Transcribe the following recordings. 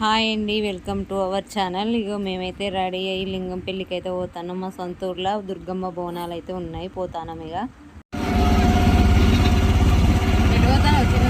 Hi అండి welcome to our channel. ఇగో మేమైతే రెడీ అయ్యి లింగం పెళ్ళికి అయితే పోతాను మా సొంత ఊర్లో దుర్గమ్మ బోనాలు అయితే ఉన్నాయి. పోతానం ఇక ఇక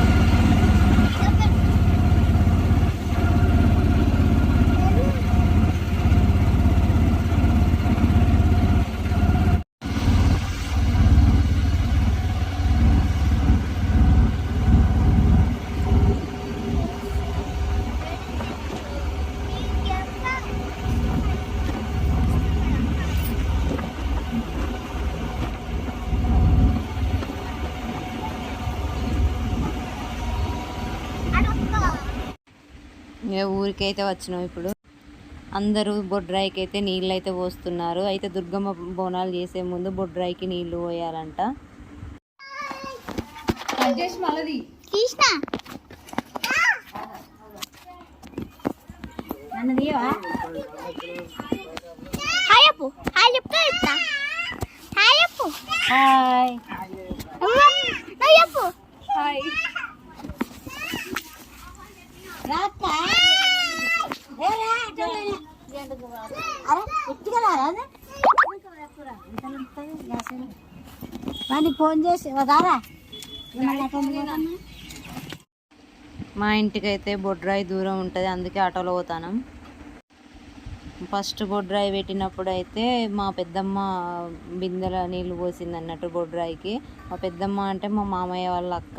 ఊరికైతే వచ్చినాం ఇప్పుడు? అందరూ బొడ్రాయికి అయితే నీళ్ళు అయితే పోస్తున్నారు. అయితే దుర్గమ్మ బోనాలు చేసే ముందు బొడ్రాయికి నీళ్ళు పోయాలంట. కృష్ణ హాయ్ వాడిని ఫోన్ చేసి వదారా మా ఇంటికైతే బొడ్రాయి దూరం ఉంటుంది అందుకే ఆటోలో పోతాను. ఫస్ట్ బొడ్రాయి పెట్టినప్పుడు అయితే మా పెద్దమ్మ బిందెల నీళ్ళు పోసింది అన్నట్టు బొడ్రాయికి మా పెద్దమ్మ అంటే మా మామయ్య వాళ్ళ అక్క.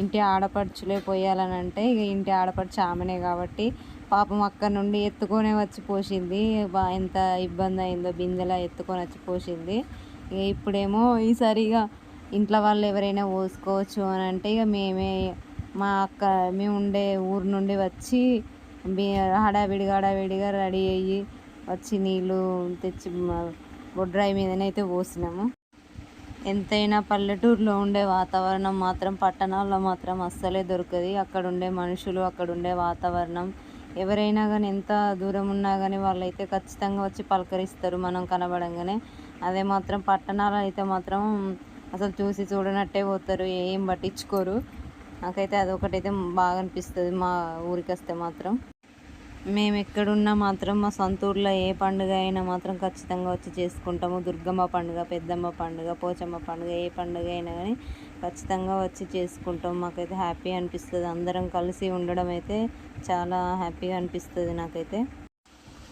ఇంటి ఆడపడుచులే పోయాలని అంటే ఇక ఇంటి ఆడపడుచు ఆమెనే కాబట్టి పాపం అక్క నుండి ఎత్తుకొనే వచ్చి పోసింది. బా ఎంత ఇబ్బంది అయిందో బిందెల ఎత్తుకొని వచ్చి పోసింది. ఇక ఇప్పుడేమో ఈసారి ఇక ఇంట్లో వాళ్ళు ఎవరైనా పోసుకోవచ్చు అని అంటే ఇక మేమే మా అక్క మేము ఉండే ఊరు నుండి వచ్చి హడావిడిగా హడావిడిగా రెడీ అయ్యి వచ్చి నీళ్ళు తెచ్చి మ- బొడ్రాయి మీదనైతే పోసినాము. ఎంతైనా పల్లెటూరులో ఉండే వాతావరణం మాత్రం పట్టణాల్లో మాత్రం అస్సలే దొరకది. అక్కడ ఉండే మనుషులు అక్కడ ఉండే వాతావరణం. ఎవరైనా కానీ ఎంత దూరం ఉన్నా కానీ వాళ్ళైతే ఖచ్చితంగా వచ్చి పలకరిస్తారు మనం కనబడంగానే. అదే మాత్రం పట్టణాలు అయితే మాత్రం అసలు చూసి చూడనట్టే పోతారు ఏం పట్టించుకోరు. నాకైతే అదొకటైతే బాగా అనిపిస్తుంది మా ఊరికి వస్తే మాత్రం. మేము ఎక్కడున్నా మాత్రం మా సొంత ఊర్లో ఏ పండుగ అయినా మాత్రం ఖచ్చితంగా వచ్చి చేసుకుంటాము. దుర్గమ్మ పండుగ పెద్దమ్మ పండుగ పోచమ్మ పండుగ ఏ పండుగ అయినా కానీ ఖచ్చితంగా వచ్చి చేసుకుంటాం. మాకైతే హ్యాపీ అనిపిస్తుంది. అందరం కలిసి ఉండడం అయితే చాలా హ్యాపీగా అనిపిస్తుంది నాకైతే.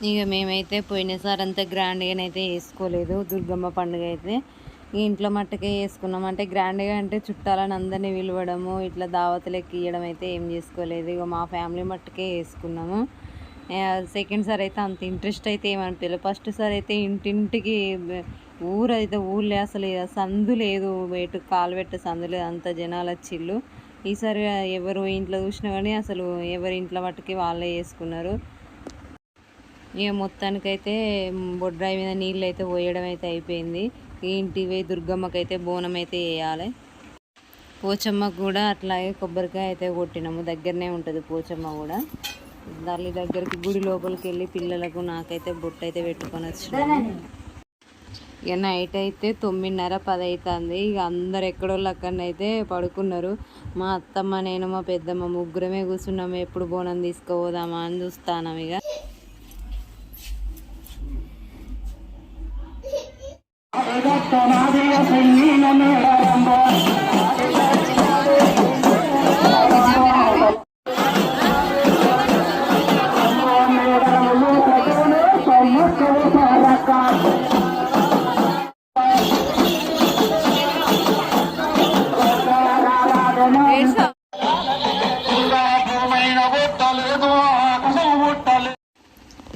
ఇక మేమైతే పోయినసారి అంత గ్రాండ్గానైతే వేసుకోలేదు దుర్గమ్మ పండుగ అయితే ఇంట్లో మట్టుకే వేసుకున్నాం అంటే గ్రాండ్గా అంటే చుట్టాలని అందరినీ పిలవడము ఇట్లా దావతులకి ఇవ్వడం అయితే ఏం చేసుకోలేదు. ఇక మా ఫ్యామిలీ మట్టుకే వేసుకున్నాము సెకండ్ సార్ అయితే అంత ఇంట్రెస్ట్ అయితే ఏమనిపించలేదు ఫస్ట్ సార్ అయితే ఇంటింటికి ఊరు అయితే ఊళ్ళో అసలు సందు లేదు. ఎటు కాలు పెట్టే సందు లేదు. అంత జనాలు వచ్చిళ్ళు ఈసారి ఎవరు ఇంట్లో చూసినా కానీ అసలు ఎవరి ఇంట్లో మట్టుకి వాళ్ళే వేసుకున్నారు ఇక మొత్తానికైతే బొడ్రాయి మీద నీళ్ళు అయితే పోయడం అయితే అయిపోయింది. ఇంటివి దుర్గమ్మకైతే బోనం అయితే వేయాలి. పోచమ్మకు కూడా అట్లాగే కొబ్బరికాయ అయితే కొట్టినాము. దగ్గరనే ఉంటుంది పోచమ్మ కూడా. తల్లి దగ్గరికి గుడి లోపలికి వెళ్ళి పిల్లలకు నాకైతే బొట్టు అయితే పెట్టుకొని వచ్చినాము ఇక నైట్ అయితే తొమ్మిదిన్నర పది అవుతుంది ఇక అందరు ఎక్కడోళ్ళు అక్కడనైతే పడుకున్నారు. మా అత్తమ్మ నేను మా పెద్దమ్మ ముగ్గురమే కూర్చున్నాము ఎప్పుడు బోనం తీసుకుపోదామా అని చూస్తాను ఇక.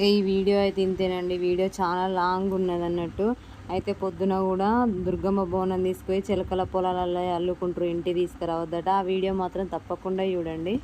ఈ వీడియో అయితే ఇంతేనండి. వీడియో చాలా లాంగ్ ఉన్నది అన్నట్టు. అయితే పొద్దున కూడా దుర్గమ్మ బోనం తీసుకుపోయి చిలకల పొలాలలో అల్లుకుంటారు ఇంటి తీసుకురావద్దట. ఆ వీడియో మాత్రం తప్పకుండా చూడండి.